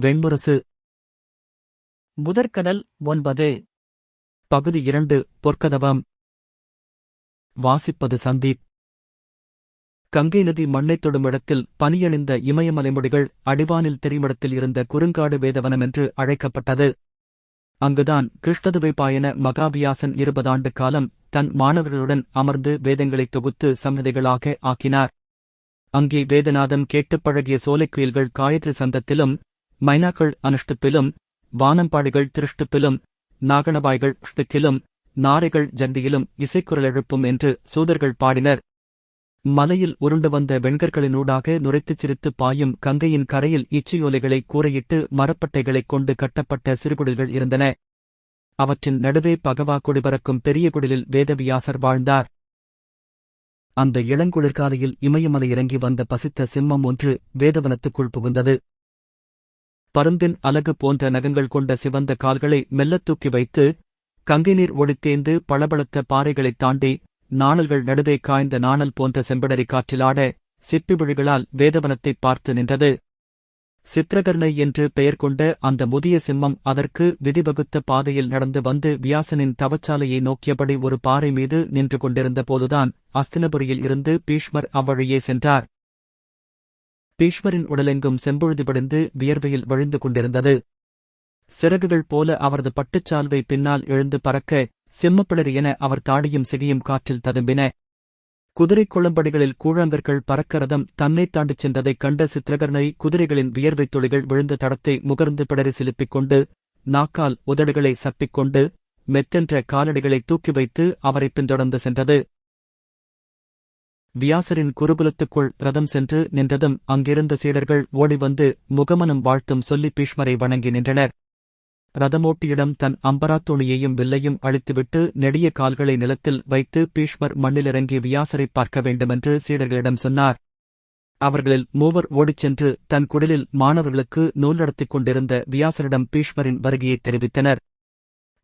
வெண்முரசு. முதற்கடல் ஒன்பது. பகுதி இரண்டு பொற்கதவம். வாசிப்பது சந்தீப். கங்கை நதி மண்ணைத் தொடும் இடத்தில் பனியணிந்த இமயமலைமுடிகள் அடிவானில் தெரியுமிடத்தில் இருந்த குறுங்காடு வேதவனம் என்று அழைக்கப்பட்டது. அங்குதான் கிருஷ்ணதுவைபாயன மகாவியாசன் இருபதாண்டு காலம் தன் மாணவர்களுடன் அமர்ந்து வேதங்களைத் தொகுத்து சம்ஹதைகளாக ஆக்கினார். அங்கே வேதநாதம் கேட்டுப் பழகிய சோலைக்குயில்கள் காயத்ரி சந்தத்திலும் மைனாக்கள் அனுஷ்டுப்பிலும் வானம்பாடிகள் திருஷ்டுப்பிலும் நாகணபாய்கள் ஷ்டுக்கிலும் நாரைகள் ஜந்தியிலும் இசைக்குரல் எழுப்பும் என்று சூதர்கள் பாடினர். மலையில் உருண்டு வந்த வெண்கற்களினூடாக நுரைத்துச் சிரித்து பாயும் கங்கையின் கரையில் இச்சியோலைகளை கூரையிட்டு மரப்பட்டைகளைக் கொண்டு கட்டப்பட்ட சிறுகுடில்கள் இருந்தன. அவற்றின் நடுவே பகவா குடிபறக்கும் பெரிய குடிலில் வேதவியாசர் வாழ்ந்தார். அந்த இளங்குளிர்காலையில் இமயமலை இறங்கி வந்த பசித்த சிம்மம் ஒன்று வேதவனத்துக்குள் புகுந்தது. பருந்தின் அலகு போன்ற நகங்கள் கொண்ட சிவந்த கால்களை மெல்லத் தூக்கி வைத்து கங்கைநீர் ஒழித்தேந்து ஒளித்தேந்து பளபளத்த பாறைகளைத் தாண்டி நாணல்கள் நடுவே காய்ந்த நாணல் போன்ற செம்படரி காற்றிலாட சிற்பி விழிகளால் வேதவனத்தைப் பார்த்து நின்றது. சித்திரகர்ணை என்று பெயர் கொண்ட அந்த முதிய சிம்மம் அதற்கு விதிவகுத்த பாதையில் நடந்து வந்து வியாசனின் தவச்சாலையை நோக்கியபடி ஒரு பாறை மீது நின்று கொண்டிருந்த போதுதான் அஸ்தினபுரியில் இருந்து பீஷ்மர் அவ்வழியே சென்றார். பீஷ்மரின் உடலெங்கும் செம்பொழுது படிந்து வியர்வையில் வழிந்து கொண்டிருந்தது. சிறகுகள் போல அவரது பட்டுச்சால்வை பின்னால் எழுந்து பறக்க செம்மப்பிளர் என அவர் தாடியும் சிகையும் காற்றில் ததும்பின. குதிரைக் குளம்படிகளில் கூழாங்கற்கள் பறக்க ரதம் தன்னைத் தாண்டிச் சென்றதைக் கண்ட சித்திரகர்ணை குதிரைகளின் வியர்வைத் துளிகள் விழுந்த தடத்தை முகர்ந்து பிடரி சிலுப்பிக் கொண்டு நாக்கால் உதடுகளை சப்பிக் கொண்டு மெத்தென்ற காலடிகளை தூக்கி வைத்து அவரைப் பின்தொடர்ந்து சென்றது. வியாசரின் குருகுலத்துக்குள் ரதம் சென்று நின்றதும் அங்கிருந்த சீடர்கள் ஓடி வந்து முகமனம் வாழ்த்தும் சொல்லி பீஷ்மரை வணங்கி நின்றனர். ரதமோட்டியிடம் தன் அம்பராத்துணியையும் வில்லையும் அழித்துவிட்டு நெடிய கால்களை நிலத்தில் வைத்து பீஷ்மர் மண்ணிலிறங்கி வியாசரைப் பார்க்க வேண்டுமென்று சீடர்களிடம் சொன்னார். அவர்களில் மூவர் ஓடிச் சென்று தன் குடலில் மாணவர்களுக்கு நூல் நடத்திக் கொண்டிருந்த வியாசரிடம் பீஷ்மரின் வருகையைத் தெரிவித்தனர்.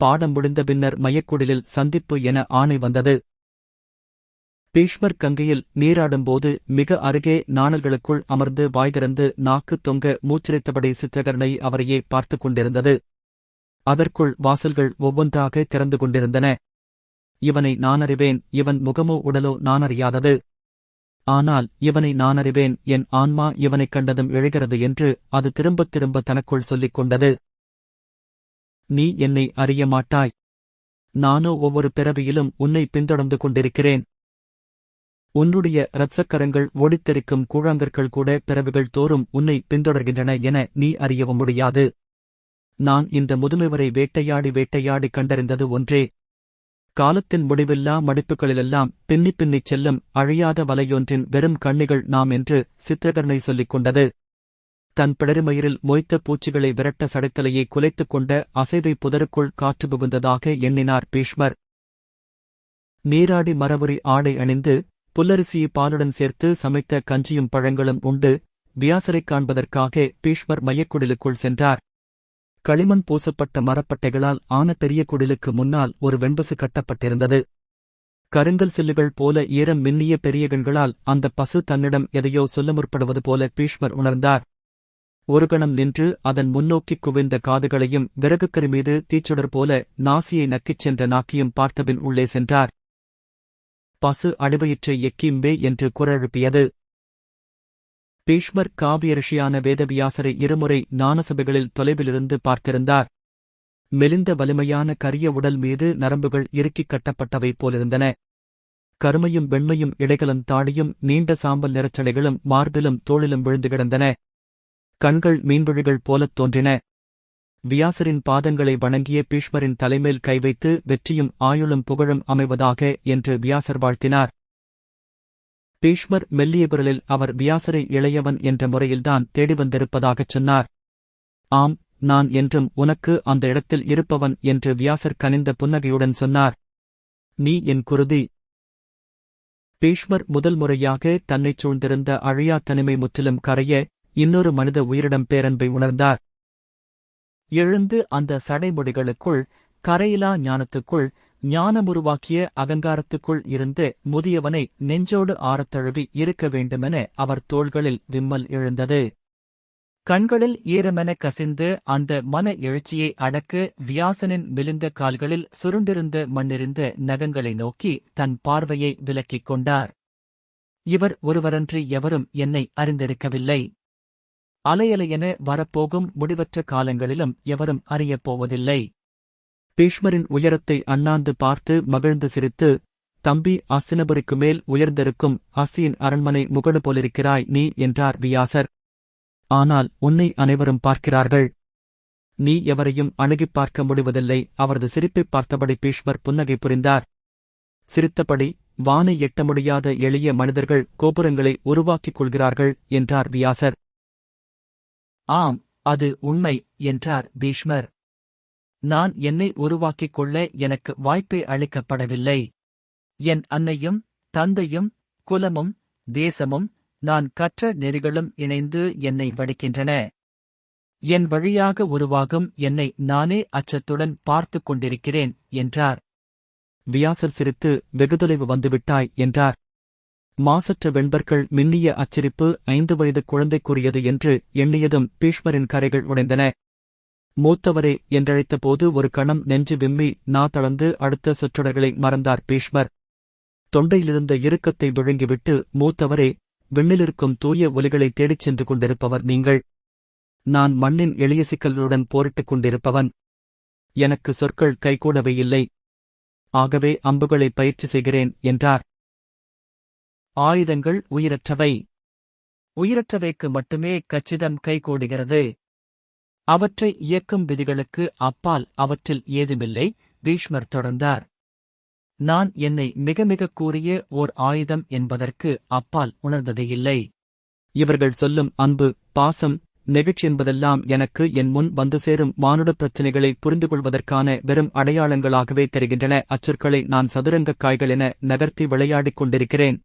பாடம் முடிந்த பின்னர் மையக்குடலில் சந்திப்பு என ஆணை வந்தது. பீஷ்மர் கங்கையில் நீராடும்போது மிக அருகே நாணல்களுக்குள் அமர்ந்து வாய்திறந்து நாக்கு தொங்க மூச்சிரைத்தபடி சித்திரகரனை அவரையே பார்த்துக் கொண்டிருந்தது. அதற்குள் வாசல்கள் ஒவ்வொன்றாக திறந்து கொண்டிருந்தன. இவனை நானறிவேன் இவன் முகமோ உடலோ நானறியாதது. ஆனால் இவனை நானறிவேன் என் ஆன்மா இவனைக் கண்டதும் இழைகிறது என்று அது திரும்பத் திரும்ப தனக்குள் சொல்லிக் கொண்டது. நீ என்னை அறிய மாட்டாய். நானோ ஒவ்வொரு பிறவியிலும் உன்னை பின்தொடர்ந்து கொண்டிருக்கிறேன். உன்னுடைய இரத்தக்கரங்கள் ஓடித்தெரிக்கும் கூழாங்கற்கள் கூட பிறவிகள் தோறும் உன்னை பின்தொடர்கின்றன என நீ அறியவும் முடியாது. நான் இந்த முதுமைவரை வேட்டையாடி வேட்டையாடி கண்டறிந்தது ஒன்றே. காலத்தின் முடிவில்லா மடிப்புகளிலெல்லாம் பின்னிப் பின்னிச் செல்லும் அழியாத வலையொன்றின் வெறும் கண்ணிகள் நாம் என்று சித்திரகர்ணை சொல்லிக் கொண்டது. தன் பிடருமயிரில் மொய்த்த பூச்சிகளை விரட்ட சடைத்தலையை குலைத்துக் கொண்ட அசைவை புதருக்குள் காற்று புகுந்ததாக எண்ணினார் பீஷ்மர். நீராடி மரபுரி ஆடை அணிந்து புல்லரிசியை பாலுடன் சேர்த்து சமைத்த கஞ்சியும் பழங்களும் உண்டு. வியாசரைக் காண்பதற்காக பீஷ்மர் மையக்குடிலுக்குள் சென்றார். களிமண் பூசப்பட்ட மரப்பட்டைகளால் ஆன பெரிய குடிலுக்கு முன்னால் ஒரு வெண்பசு கட்டப்பட்டிருந்தது. கருங்கல் சில்லுகள் போல ஈரம் மின்னிய பெரிய கண்களால் அந்த பசு தன்னிடம் எதையோ சொல்ல முற்படுவது போல பீஷ்மர் உணர்ந்தார். ஒரு கணம் நின்று அதன் முன்னோக்கிக் குவிந்த காதுகளையும் விறகுக்கரி மீது தீச்சுடர் போல நாசியை நக்கிச் சென்ற நாக்கியும் பார்த்தபின் உள்ளே சென்றார். பசு அடிவயிற்றை எக்கிம்பே என்று குரழுப்பியது பீஷ்மர் காவியரிஷியான வேதவியாசரை இருமுறை ஞானசபைகளில் தொலைவிலிருந்து பார்த்திருந்தார். மெலிந்த வலிமையான கரிய உடல் மீது நரம்புகள் இறுக்கிக் கட்டப்பட்டவை போலிருந்தன. கருமையும் வெண்மையும் இடைகளும் தாடியும் நீண்ட சாம்பல் நிறச்சடைகளும் மார்பிலும் தோளிலும் விழுந்து கிடந்தன. கண்கள் மீன்விழிகள் போலத் தோன்றின. வியாசரின் பாதங்களை வணங்கிய பீஷ்மரின் தலைமேல் கை வைத்து வெற்றியும் ஆயுளும் புகழும் அமைவதாக என்று வியாசர் வாழ்த்தினார். பீஷ்மர் மெல்லிய குரலில் அவர் வியாசரை இளையவன் என்ற முறையில்தான் தேடி வந்திருப்பதாகச் சொன்னார். ஆம் நான் என்றும் உனக்கு அந்த இடத்தில் இருப்பவன் என்று வியாசர் கனிந்த புன்னகையுடன் சொன்னார். நீ என் குருதி. பீஷ்மர் முதல் முறையாக தன்னைச் சூழ்ந்திருந்த அழியா தனிமை முற்றிலும் கரைய இன்னொரு மனித உயிரிடம் பேரன்பை உணர்ந்தார். எழுந்து அந்த சடைமுடிகளுக்குள் கரையிலா ஞானத்துக்குள் ஞானமுருவாக்கிய அகங்காரத்துக்குள் இருந்து முதியவனை நெஞ்சோடு ஆறத் தழுவி இருக்க வேண்டுமென அவர் தோள்களில் விம்மல் எழுந்தது. கண்களில் ஈரமென கசிந்து அந்த மன எழுச்சியை அடக்க வியாசனின் மெலிந்த கால்களில் சுருண்டிருந்த மண்ணிருந்த நகங்களை நோக்கி தன் பார்வையை விலக்கிக் கொண்டார். இவர் ஒருவரன்றி எவரும் என்னை அறிந்திருக்கவில்லை. அலையலையென வரப்போகும் முடிவற்ற காலங்களிலும் எவரும் அறியப் போவதில்லை. பீஷ்மரின் உயரத்தை அண்ணாந்து பார்த்து மகிழ்ந்து சிரித்து தம்பி அசினபுரிக்கு மேல் உயர்ந்திருக்கும் அசியின் அரண்மனை முகடு போலிருக்கிறாய் நீ என்றார் வியாசர். ஆனால் உன்னை அனைவரும் பார்க்கிறார்கள். நீ எவரையும் அணுகிப் பார்க்க முடிவதில்லை அவரது சிரிப்பை பார்த்தபடி பீஷ்மர் புன்னகை புரிந்தார். சிரித்தபடி வானை எட்ட முடியாத எளிய மனிதர்கள் கோபுரங்களை உருவாக்கிக் கொள்கிறார்கள் என்றார் வியாசர். ஆம் அது உண்மை என்றார் பீஷ்மர். நான் என்னை உருவாக்கிக் கொள்ள எனக்கு வாய்ப்பே அளிக்கப்படவில்லை. என் அன்னையும் தந்தையும் குலமும் தேசமும் நான் கற்ற நெறிகளும் இணைந்து என்னை வடிக்கின்றன. என் வழியாக உருவாகும் என்னை நானே அச்சத்துடன் பார்த்துக் கொண்டிருக்கிறேன் என்றார். வியாசர் சிரித்து வெகுதொலைவு வந்துவிட்டாய் என்றார். மாசற்ற வெண்பர்கள் மின்னிய அச்சரிப்பு ஐந்து வயது குழந்தைக்குரியது என்று எண்ணியதும் பீஷ்மரின் கரைகள் உடைந்தன. மூத்தவரே என்றழைத்தபோது ஒரு கணம் நெஞ்சு விம்மி நா தளர்ந்து அடுத்த சொற்றொடர்களை மறந்தார் பீஷ்மர். தொண்டையிலிருந்த இறுக்கத்தை விழுங்கிவிட்டு மூத்தவரே விண்ணிலிருக்கும் தூய ஒலிகளை தேடிச் சென்று கொண்டிருப்பவர் நீங்கள். நான் மண்ணின் எளிய சிக்கல்களுடன் போரிட்டுக் கொண்டிருப்பவன். எனக்கு சொற்கள் கைகூடவே இல்லை. ஆகவே அம்புகளை பயிற்சி செய்கிறேன் என்றார். ஆயுதங்கள் உயிரற்றவை. உயிரற்றவைக்கு மட்டுமே கச்சிதம் கைகூடுகிறது. அவற்றை இயக்கும் விதிகளுக்கு அப்பால் அவற்றில் ஏதுமில்லை பீஷ்மர் தொடர்ந்தார். நான் என்னை மிக மிக கூறிய ஓர் ஆயுதம் என்பதற்கு அப்பால் உணர்ந்ததே இல்லை இவர்கள் சொல்லும் அன்பு பாசம் நெகிழ்ச்சி என்பதெல்லாம் எனக்கு என் முன் வந்து சேரும் மானுட பிரச்சினைகளை புரிந்து கொள்வதற்கான வெறும் அடையாளங்களாகவே தெரிகின்றன. அச்சொற்களை நான் சதுரங்கக் காய்கள் என நகர்த்தி விளையாடிக் கொண்டிருக்கிறேன்.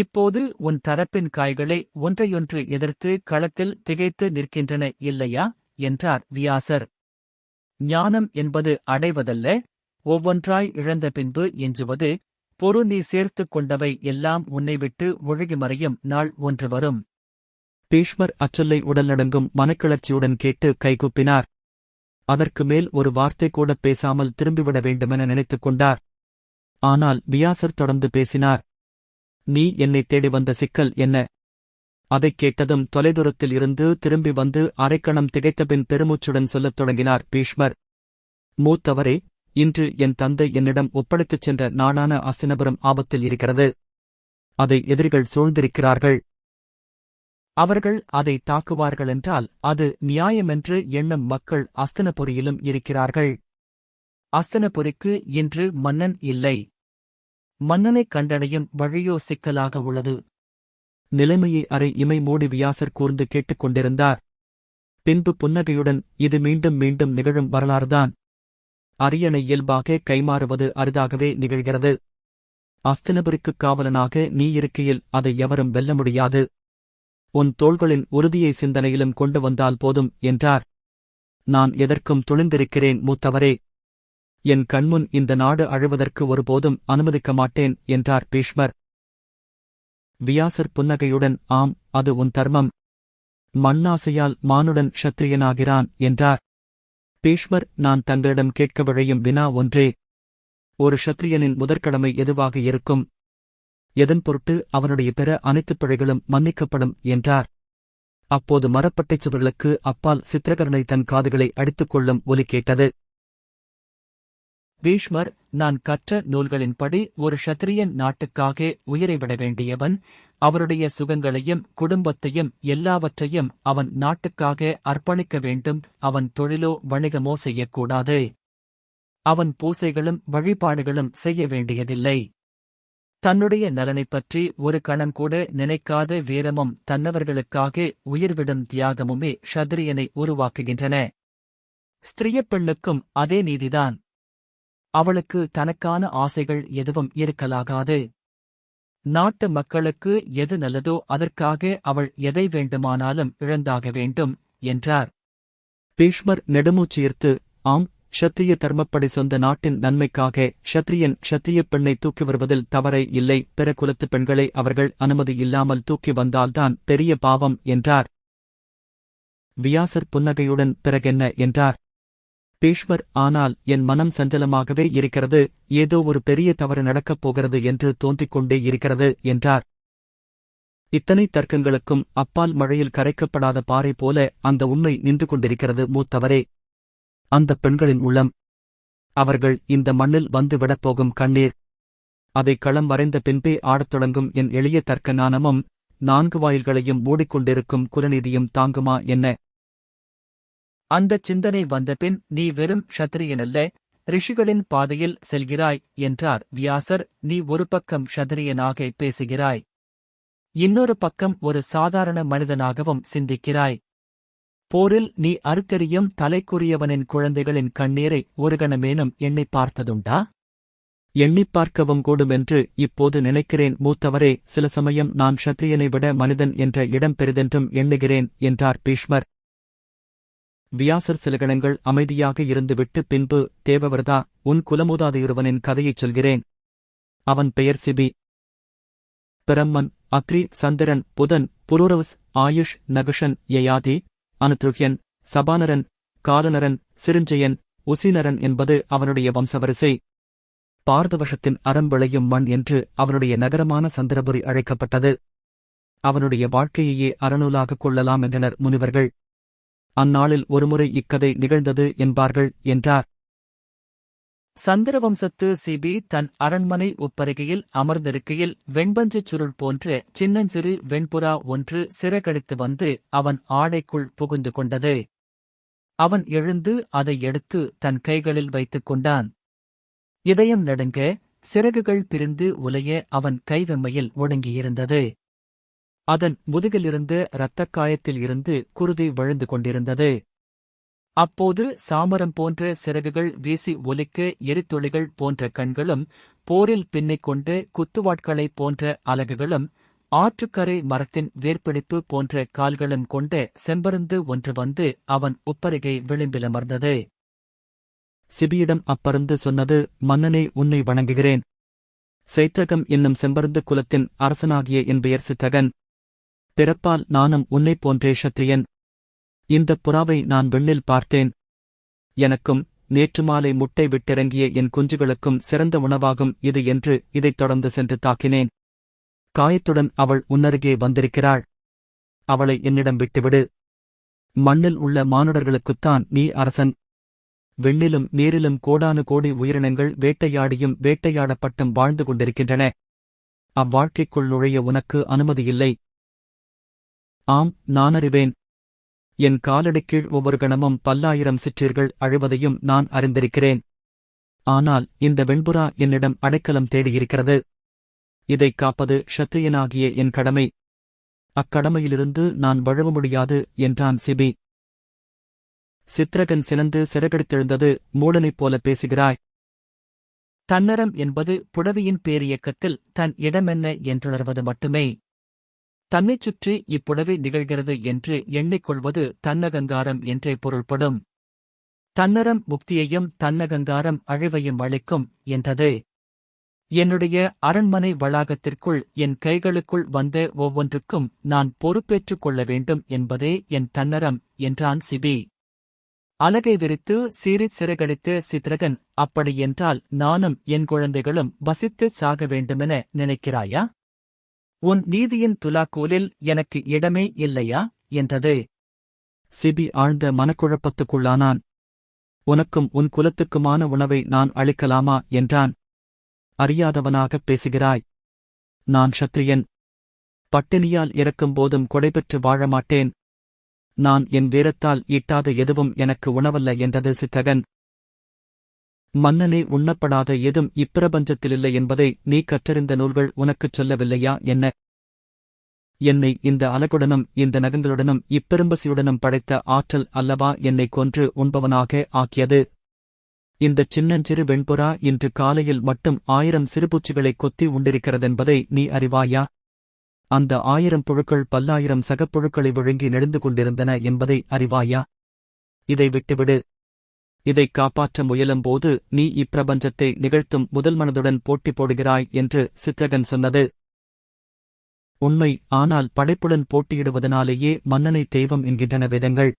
இப்போது உன் தரப்பின் காய்களை ஒன்றையொன்று எதிர்த்து களத்தில் திகைத்து நிற்கின்றன இல்லையா? என்றார் வியாசர். ஞானம் என்பது அடைவதல்ல ஒவ்வொன்றாய் இழந்த பின்பு எஞ்சுவது. பொறு நீ சேர்த்துக் கொண்டவை எல்லாம் உன்னை விட்டு ஒழுகி மறையும் நாள் ஒன்று வரும். பீஷ்மர் அச்சொல்லை உடல் மனக்கிளர்ச்சியுடன் கேட்டு கைகூப்பினார் அதற்கு மேல் ஒரு வார்த்தை கூட பேசாமல் திரும்பிவிட வேண்டுமென நினைத்துக் கொண்டார். ஆனால் வியாசர் தொடர்ந்து பேசினார். நீ என்னை தேடி வந்த சிக்கல் என்ன? அதைக் கேட்டதும் தொலைதூரத்தில் இருந்து திரும்பி வந்து அரைக்கணம் திகைத்தபின் பெருமூச்சுடன் சொல்லத் தொடங்கினார் பீஷ்மர். மூத்தவரே இன்று என் தந்தை என்னிடம் ஒப்படைத்துச் சென்ற நாடான அசினபுரம் ஆபத்தில் இருக்கிறது. அதை எதிரிகள் சூழ்ந்திருக்கிறார்கள். அவர்கள் அதை தாக்குவார்களென்றால் அது நியாயமென்று எண்ணும் மக்கள் அஸ்தனபுரியிலும் இருக்கிறார்கள். அஸ்தனபுரிக்கு இன்று மன்னன் இல்லை. மன்னனைக் கண்டடையும் வழியோ சிக்கலாக உள்ளது. நிலைமையை அரை இமை மூடி வியாசர் கூர்ந்து கேட்டுக் கொண்டிருந்தார். பின்பு புன்னகையுடன் இது மீண்டும் மீண்டும் நிகழும் வரலாறுதான். அரியணை இயல்பாக கைமாறுவது அரிதாகவே நிகழ்கிறது. அஸ்தினபுரிக்கு காவலனாக நீ இருக்கையில் அதை எவரும் வெல்ல முடியாது. உன் தோள்களின் உறுதியை சிந்தனையிலும் கொண்டு வந்தால் போதும் என்றார். நான் எதற்கும் துணிந்திருக்கிறேன் மூத்தவரே. என் கண்முன் இந்த நாடு அழுவதற்கு ஒருபோதும் அனுமதிக்க மாட்டேன் என்றார் பீஷ்மர். வியாசர் புன்னகையுடன் ஆம் அது உன் தர்மம். மண்ணாசையால் மானுடன் க்ஷத்திரியனாகிறான் என்றார். பீஷ்மர் நான் தங்களிடம் கேட்க விழையும் வினா ஒன்றே. ஒரு க்ஷத்திரியனின் முதற்கடமை எதுவாக இருக்கும்? எதன் பொருட்டு அவனுடைய பிற அனைத்துப் பிழைகளும் மன்னிக்கப்படும் என்றார். அப்போது மரப்பட்டைச் சுவர்களுக்கு அப்பால் சித்திரகரனை தன் காதுகளை அடித்துக் கொள்ளும் ஒலி கேட்டது. பீஷ்மர் நான் கற்ற நூல்களின்படி ஒரு ஷத்திரியன் நாட்டுக்காக உயிரை விட வேண்டியவன் அவருடைய சுகங்களையும் குடும்பத்தையும் எல்லாவற்றையும் அவன் நாட்டுக்காக அர்ப்பணிக்க வேண்டும் அவன் தொழிலோ வணிகமோ செய்யக்கூடாது. அவன் பூசைகளும் வழிபாடுகளும் செய்ய வேண்டியதில்லை. தன்னுடைய நலனைப் பற்றி ஒரு கணம் கூட நினைக்காத வீரமும் தன்னவர்களுக்காக உயிர்விடும் தியாகமுமே ஷத்ரியனை உருவாக்குகின்றன. ஸ்திரியப் பெண்ணுக்கும் அதே நீதிதான். அவளுக்கு தனக்கான ஆசைகள் எதுவும் இருக்கலாகாது. நாட்டு மக்களுக்கு எது நல்லதோ அதற்காக அவள் எதை வேண்டுமானாலும் இழந்தாக வேண்டும் என்றார். பீஷ்மர் நெடுமூச்சியிர்த்து ஆம் ஷத்திரிய தர்மப்படை சொந்த நாட்டின் நன்மைக்காக ஷத்திரியன் ஷத்திரிய பெண்ணை தூக்கி வருவதில் தவறை இல்லை பிற குலத்துப் பெண்களை அவர்கள் அனுமதி இல்லாமல் தூக்கி வந்தால்தான் பெரிய பாவம் என்றார். வியாசர் புன்னகையுடன் பிறகென்ன? என்றார். பீஷ்மர் ஆனால் என் மனம் சஞ்சலமாகவே இருக்கிறது. ஏதோ ஒரு பெரிய தவறு நடக்கப் போகிறது என்று தோன்றிக் கொண்டே இருக்கிறது என்றார். இத்தனை தர்க்கங்களுக்கும் அப்பால் மழையில் கரைக்கப்படாத பாறை போல அந்த உண்மை நின்று கொண்டிருக்கிறது மூத்தவரே. அந்த பெண்களின் உள்ளம். அவர்கள் இந்த மண்ணில் வந்து விடப்போகும் கண்ணீர். அதை களம் வரைந்த பின்பே ஆடத் தொடங்கும் என் எளிய தர்க்க ஞானமும் நான்கு வாயில்களையும் மூடிக்கொண்டிருக்கும் குலநிதியும் தாங்குமா என்ன? அந்தச் சிந்தனை வந்தபின் நீ வெறும் க்ஷத்திரியனல்ல ரிஷிகளின் பாதையில் செல்கிறாய் என்றார் வியாசர். நீ ஒரு பக்கம் க்ஷத்திரியனாக பேசுகிறாய் இன்னொரு பக்கம் ஒரு சாதாரண மனிதனாகவும் சிந்திக்கிறாய். போரில் நீ அறுத்தெறியும் தலைக்குரியவனின் குழந்தைகளின் கண்ணீரை ஒரு கணமேனும் எண்ணிப் பார்த்ததுண்டா? எண்ணிப் பார்க்கவும் கூடுமென்று இப்போது நினைக்கிறேன். மூத்தவரே சில சமயம் நான் ஷத்ரியனை விட மனிதன் என்ற இடம் பெரிதென்றும் எண்ணுகிறேன் என்றார் பீஷ்மர். வியாசர் சில கணங்கள் அமைதியாக இருந்துவிட்டு பின்பு தேவவர்தா உன் குலமுதாதையொருவனின் கதையைச் சொல்கிறேன். அவன் பெயர் சிபி. பிரம்மன் அக்ரி சந்திரன் புதன் புரூரவஸ் ஆயுஷ் நகுஷன் யயாதி அனுத்ருஹ்யன் சபானரன் காலனரன் சிருஞ்சயன் உசினரன் என்பது அவனுடைய வம்சவரிசை. பார்தவஷத்தின் அறம் விளையும் மண் என்று அவனுடைய நகரமான சந்திரபுரி அழைக்கப்பட்டது. அவனுடைய வாழ்க்கையையே அறநூலாகக் கொள்ளலாம் என்றனர் முனிவர்கள். அந்நாளில் ஒருமுறை இக்கதை நிகழ்ந்தது என்பார்கள் என்றார். சந்திரவம்சத்து சிபி தன் அரண்மனை உப்பருகையில் அமர்ந்திருக்கையில் வெண்பஞ்சுச் சுருள் போன்ற சின்னஞ்சிறு வெண்புறா ஒன்று சிறகடித்து வந்து அவன் ஆடைக்குள் புகுந்து கொண்டது. அவன் எழுந்து அதை எடுத்து தன் கைகளில் வைத்துக் கொண்டான். இதயம் நடுங்க சிறகுகள் பிரிந்து உலைய அவன் கைவெம்மையில் ஒடுங்கியிருந்தது. அதன் முதுகிலிருந்து இரத்தக் காயத்தில் இருந்து குருதி விழுந்து கொண்டிருந்தது. அப்போது சாமரம் போன்ற சிறகுகள் வீசி ஒலிக்க எரித்துளிகள் போன்ற கண்களும் போரில் பின்னிக் கொண்டு குத்துவாட்களைப் போன்ற அலகுகளும் ஆற்றுக்கரை மரத்தின் வேர்பிடிப்பு போன்ற கால்களும் கொண்ட செம்பருந்து ஒன்று வந்து அவன் உப்பருகை விளிம்பிலமர்ந்தது சிபியிடம் அப்பருந்து சொன்னது மன்னனை உன்னை வணங்குகிறேன். சைத்தகம் என்னும் செம்பருந்து குலத்தின் அரசனாகிய என் பெயர் சித்தகன். பிறப்பால் நானும் உன்னைப் போன்றே ஷத்ரியன் இந்தப் புறாவை நான் வெண்ணில் பார்த்தேன். எனக்கும் நேற்று மாலை முட்டை விட்டிறங்கிய என் குஞ்சுகளுக்கும் சிறந்த உணவாகும் இது என்று இதைத் தொடர்ந்து சென்று தாக்கினேன். காயத்துடன் அவள் உன்னருகே வந்திருக்கிறாள். அவளை என்னிடம் விட்டுவிடு. மண்ணில் உள்ள மானுடர்களுக்குத்தான் நீ அரசன். வெண்ணிலும் நீரிலும் கோடானு கோடி உயிரினங்கள் வேட்டையாடியும் வேட்டையாடப்பட்டும் வாழ்ந்து கொண்டிருக்கின்றன. அவ்வாழ்க்கைக்குள் நுழைய உனக்கு அனுமதியில்லை ஆம் நானறிவேன் என் காலடிக்கீழ் ஒவ்வொரு கணமும் பல்லாயிரம் சிற்றீர்கள் அழுவதையும் நான் அறிந்திருக்கிறேன். ஆனால் இந்த வெண்புறா என்னிடம் அடைக்கலம் தேடியிருக்கிறது. இதைக் காப்பது ஷத்திரியனாகிய என் கடமை. அக்கடமையிலிருந்து நான் வழுவ முடியாது என்றான் சிபி. சித்திரகன் சினந்து சிறகடித்தெழுந்தது மூடனைப் போல பேசுகிறாய். தன்னரம் என்பது புடவியின் பேரியக்கத்தில் தன் இடமென்ன என்றுணர்வது மட்டுமே. தன்னைச் சுற்றி இப்புடவை நிகழ்கிறது என்று எண்ணிக்கொள்வது தன்னகங்காரம் என்றே பொருள்படும். தன்னரம் முக்தியையும் தன்னகங்காரம் அழிவையும் அளிக்கும் என்றது. என்னுடைய அரண்மனை வளாகத்திற்குள் என் கைகளுக்குள் வந்த ஒவ்வொன்றுக்கும் நான் பொறுப்பேற்றுக் கொள்ள வேண்டும் என்பதே என் தன்னரம் என்றான் சிபி. அலகை விரித்து சீறிச் சிறகடித்த சித்திரகன் அப்படியென்றால் நானும் என் குழந்தைகளும் வசித்துச் சாக வேண்டுமென நினைக்கிறாயா? உன் நீதியின் துலாக்கோலில் எனக்கு இடமே இல்லையா? என்றது. சிபி ஆழ்ந்த மனக்குழப்பத்துக்குள்ளானான். உனக்கும் உன் குலத்துக்குமான உணவை நான் அளிக்கலாமா? என்றான். அறியாதவனாகப் பேசுகிறாய். நான் ஷத்ரியன் பட்டினியால் இறக்கும்போதும் கொடைபெற்று வாழ மாட்டேன் நான் என் வீரத்தால் ஈட்டாத எதுவும் எனக்கு உணவல்ல என்றது சித்தகன். மன்னனே உண்ணப்படாத எதும் இப்பிரபஞ்சத்திலில்லை என்பதை நீ கற்றறிந்த நூல்கள் உனக்குச் சொல்லவில்லையா என்ன? என்னை இந்த அலகுடனும் இந்த நகங்களுடனும் இப்பெரும்பசியுடனும் படைத்த ஆற்றல் அல்லவா என்னை கொன்று உண்பவனாக ஆக்கியது? இந்தச் சின்னஞ்சிறு வெண்புறா இன்று காலையில் மட்டும் ஆயிரம் சிறுபூச்சிகளை கொத்தி உண்டிருக்கிறதென்பதை நீ அறிவாயா? அந்த ஆயிரம் புழுக்கள் பல்லாயிரம் சகப்புழுக்களை விழுங்கி நெடுந்து கொண்டிருந்தன என்பதை அறிவாயா? இதை விட்டுவிடு. இதைக் காப்பாற்ற முயலும்போது நீ இப்பிரபஞ்சத்தை நிகழ்த்தும் முதல் மனதுடன் போட்டி போடுகிறாய் என்று சித்திரகன் சொன்னது. உண்மை ஆனால் படைப்புடன் போட்டியிடுவதனாலேயே மன்னனை தெய்வம் என்கின்றன வேதங்கள்.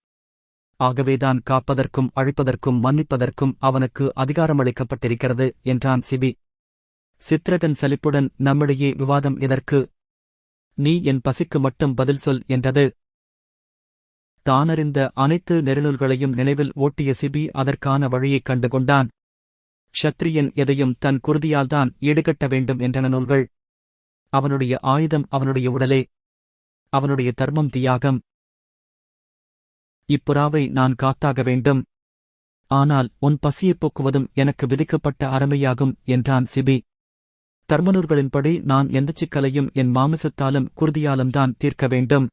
ஆகவேதான் காப்பதற்கும் அழிப்பதற்கும் மன்னிப்பதற்கும் அவனுக்கு அதிகாரமளிக்கப்பட்டிருக்கிறது என்றான் சிபி. சித்திரகன் சலிப்புடன் நம்மிடையே விவாதம் எதற்கு நீ என் பசிக்கு மட்டும் பதில் சொல் என்றது. தானறிந்த அனைத்து நெருநூல்களையும் நினைவில் ஓட்டிய சிபி அதற்கான வழியைக் கண்டுகொண்டான். ஷத்ரியன் எதையும் தன் குருதியால்தான் ஈடுகட்ட வேண்டும் என்றன நூல்கள். அவனுடைய ஆயுதம் அவனுடைய உடலே. அவனுடைய தர்மம் தியாகம். இப்புறாவை நான் காத்தாக வேண்டும். ஆனால் உன் பசியைப் போக்குவதும் எனக்கு விதிக்கப்பட்ட அறமையாகும் என்றான் சிபி. தர்மனூர்களின்படி நான் எந்தச் சிக்கலையும் என் மாமிசத்தாலும் குருதியாலும் தான் தீர்க்க வேண்டும்.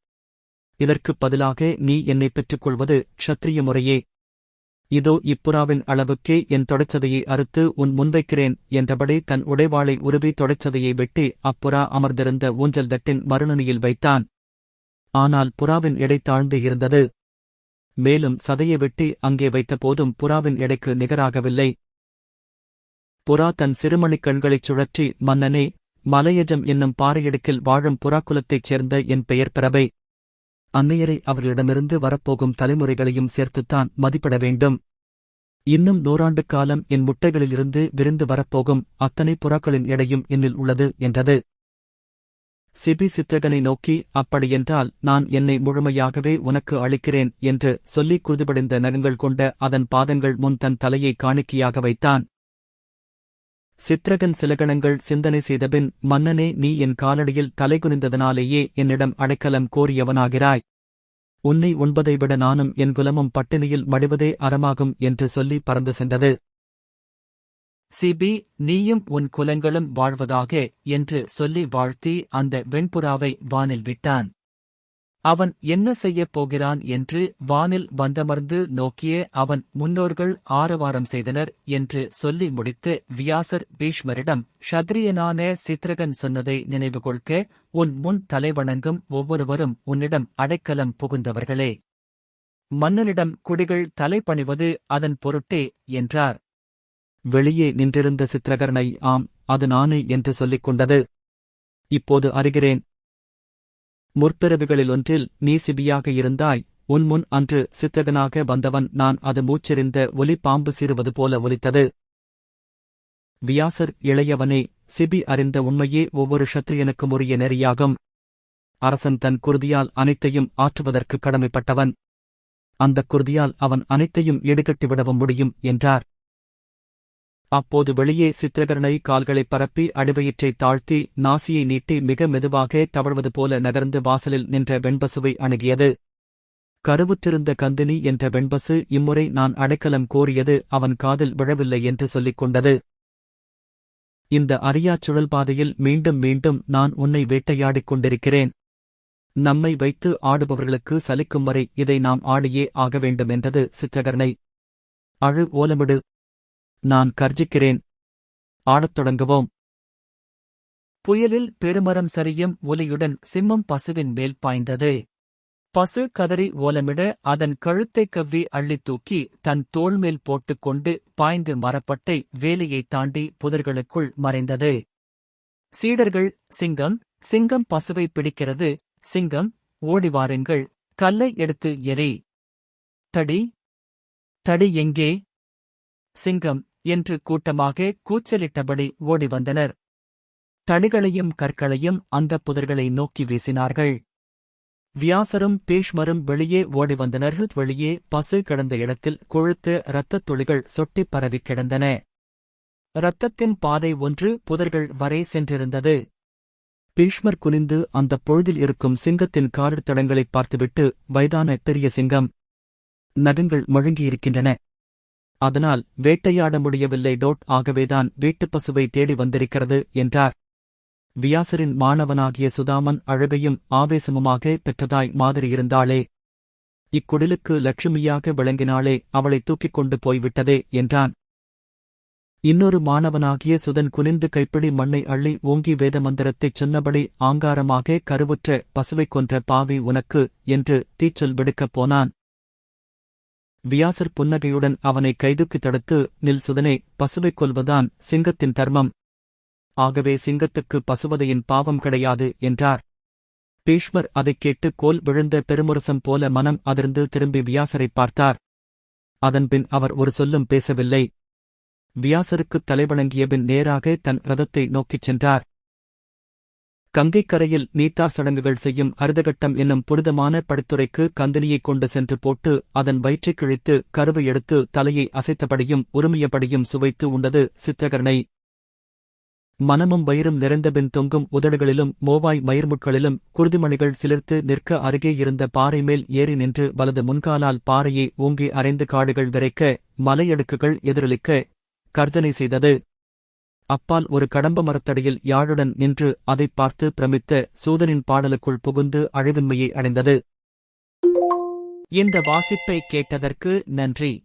இதற்குப் பதிலாக நீ என்னைப் பெற்றுக்கொள்வது க்ஷத்திரிய முறையே. இதோ இப்புறாவின் அளவுக்கே என் தொடச்சதையை அறுத்து உன் முன்வைக்கிறேன் என்றபடி தன் உடைவாளை உருவி தொடச்சதையை வெட்டி அப்புறா அமர்ந்திருந்த ஊஞ்சல் தட்டின் மறுநுனியில் வைத்தான். ஆனால் புறாவின் எடை தாழ்ந்து இருந்தது. மேலும் சதையை வெட்டி அங்கே வைத்த போதும் புறாவின் எடைக்கு நிகராகவில்லை. புறா தன் சிறுமணிக் கண்களைச் சுழற்றி மன்னனே மலையஜம் என்னும் பாறையிடுக்கில் வாழும் புறாக்குலத்தைச் சேர்ந்த என் பெயர் பிரபை. அன்னையரை அவர்களிடமிருந்து வரப்போகும் தலைமுறைகளையும் சேர்த்துத்தான் மதிப்பிட வேண்டும். இன்னும் நூறாண்டு காலம் என் முட்டைகளிலிருந்து விருந்து வரப்போகும் அத்தனை புறாக்களின் எடையும் என்னில் உள்ளது என்றது. சிபி சித்திரகனை நோக்கி அப்படியென்றால் நான் என்னை முழுமையாகவே உனக்கு அளிக்கிறேன் என்று சொல்லிக் குருதுபடிந்த நகங்கள் கொண்ட அதன் பாதங்கள் முன் தன் தலையை காணிக்கையாக வைத்தான். சித்திரகன் சிலகணங்கள் சிந்தனை செய்தபின் மன்னனே நீ என் காலடியில் தலைகுனிந்ததனாலேயே என்னிடம் அடைக்கலம் கோரியவனாகிறாய். உன்னை உண்பதை விட நானும் என் குலமும் பட்டினியில் மடிவதே அறமாகும் என்று சொல்லி பறந்து சென்றது. சிபி நீயும் உன் குலங்களும் வாழ்வதாக என்று சொல்லி வாழ்த்தி அந்த வெண்புறாவை வானில் விட்டான். அவன் என்ன செய்யப் போகிறான் என்று வானில் வந்தமர்ந்து நோக்கிய அவன் முன்னோர்கள் ஆரவாரம் செய்தனர் என்று சொல்லி முடித்து வியாசர் பீஷ்மரிடம் ஷத்ரியனான சித்ரகன் சொன்னதை நினைவுகொள்க உன் முன் தலைவணங்கும் ஒவ்வொருவரும் உன்னிடம் அடைக்கலம் புகுந்தவர்களே. மன்னனிடம் குடிகள் தலைப்பணிவது அதன் பொருட்டே என்றார். வெளியே நின்றிருந்த சித்திரகரனை ஆம் அது நானே என்று சொல்லிக் கொண்டது. இப்போது அறிகிறேன் முற்பிறவிகளில் ஒன்றில் நீ சிபியாக இருந்தாய் உன் முன் அன்று சித்தகனாக வந்தவன் நான் அது மூச்செறிந்த ஒலி பாம்பு சீறுவது போல ஒலித்தது. வியாசர் இளையவனே சிபி அறிந்த உண்மையே ஒவ்வொரு ஷத்ரியனுக்கும் உரிய நெறியாகும். அரசன் தன் குருதியால் அனைத்தையும் ஆற்றுவதற்கு கடமைப்பட்டவன். அந்தக் குருதியால் அவன் அனைத்தையும் எடுக்கட்டிவிடவும் முடியும் என்றார். அப்போது வெளியே சித்திரகரனை கால்களைப் பரப்பி அடிவயிற்றை தாழ்த்தி நாசியை நீட்டி மிக மெதுவாக தவழ்வது போல நகர்ந்து வாசலில் நின்ற வெண்பசுவை அணுகியது. கருவுற்றிருந்த கந்தினி என்ற வெண்பசு இம்முறை நான் அடைக்கலம் கோரியது அவன் காதில் விழவில்லை என்று சொல்லிக் கொண்டது. இந்த அறியாச் சுழல்பாதையில் மீண்டும் மீண்டும் நான் உன்னை வேட்டையாடிக் கொண்டிருக்கிறேன். நம்மை வைத்து ஆடுபவர்களுக்கு சலிக்கும் வரை இதை நாம் ஆடியே ஆக வேண்டும் என்றது சித்திரகரனை அழு ஓலமிடு. நான் கர்ஜிக்கிறேன். ஆடத் தொடங்குவோம். புயலில் பெருமரம் சரியும் ஒலியுடன் சிம்மம் பசுவின் மேல் பாய்ந்தது. பசு கதறி ஓலமிட அதன் கழுத்தைக் கவ்வி அள்ளித் தூக்கி தன் தோள்மேல் போட்டுக்கொண்டு பாய்ந்து மரப்பட்டை வேலையைத் தாண்டி புதர்களுக்குள் மறைந்தது. சீடர்கள் சிங்கம் சிங்கம் பசுவை பிடிக்கிறது. சிங்கம் ஓடி வாருங்கள். கல்லை எடுத்து எரி தடி. தடி எங்கே? சிங்கம் என்று கூட்டமாக கூச்சலிட்டபடி ஓடி வந்தனர் தடிகளையும் கற்களையும் அந்த புதர்களை நோக்கி வீசினார்கள். வியாசரும் பீஷ்மரும் வெளியே ஓடி வந்தனர்கள் வெளியே பசு கிடந்த இடத்தில் கொழுத்து இரத்தத் துளிகள் சொட்டிப் பரவிக் கிடந்தன. இரத்தத்தின் பாதை ஒன்று புதர்கள் வரை சென்றிருந்தது. பீஷ்மர் குனிந்து அந்தப் பொழுதில் இருக்கும் சிங்கத்தின் காரிடத்தடங்களைப் பார்த்துவிட்டு வயதான பெரிய சிங்கம் நகங்கள் முழங்கியிருக்கின்றன. அதனால் வேட்டையாட முடியவில்லை. டோட் ஆகவேதான் வீட்டுப்பசுவை தேடி வந்திருக்கிறது என்றார். வியாசரின் மாணவனாகிய சுதாமன் அழகையும் ஆவேசமுமாக பெற்றதாய் மாதிரி இருந்தாளே இக்குடிலுக்கு லட்சுமியாக விளங்கினாளே அவளை தூக்கிக் கொண்டு போய்விட்டதே என்றான். இன்னொரு மாணவனாகிய சுதன் குனிந்து கைப்பிடி மண்ணை அள்ளி ஓங்கி வேத மந்திரத்தைச் சொன்னபடி ஆங்காரமாக கருவுற்ற பசுவைக் கொன்ற பாவி உனக்கு என்று தீச்சொல் விடுக்கப் போனான். வியாசர் புன்னகையுடன் அவனை கைதுக்குத் தடுத்து நில் சுதனே பசுவைக் கொல்வதான் சிங்கத்தின் தர்மம். ஆகவே சிங்கத்துக்கு பசுவதையின் பாவம் கிடையாது என்றார். பீஷ்மர் அதைக் கேட்டு கோல் விழுந்த பெருமுரசம் போல மனம் அதிர்ந்து திரும்பி வியாசரைப் பார்த்தார். அதன்பின் அவர் ஒரு சொல்லும் பேசவில்லை. வியாசருக்குத் தலைவணங்கியபின் நேராக தன் ரதத்தை நோக்கிச் சென்றார். கங்கைக்கரையில் நீத்தா சடங்குகள் செய்யும் அருதகட்டம் என்னும் புனிதமான படுத்துறைக்கு கந்தனியைக் கொண்டு சென்று போட்டு அதன் வயிற்றைக் கிழித்து கருவை எடுத்து தலையை அசைத்தபடியும் உரிமையபடியும் சுவைத்து உண்டது சித்திரகரணை மனமும் வயிறும் நிறைந்தபின் தொங்கும் உதடுகளிலும் மோவாய் மயிர்முட்களிலும் குருதிமணிகள் சிலிர்த்து நிற்க அருகே இருந்த பாறை மேல் ஏறி நின்று வலது முன்காலால் பாறையை ஓங்கி அரைந்து காடுகள் விரைக்க மலையடுக்குகள் எதிரொலிக்க கர்ஜனை செய்தது. அப்பால் ஒரு கடம்ப மரத்தடியில் யாழுடன் நின்று அதைப் பார்த்து பிரமித்த சூதனின் பாடலுக்குள் புகுந்து அழிவின்மையை அடைந்தது. இந்த வாசிப்பை கேட்டதற்கு நன்றி.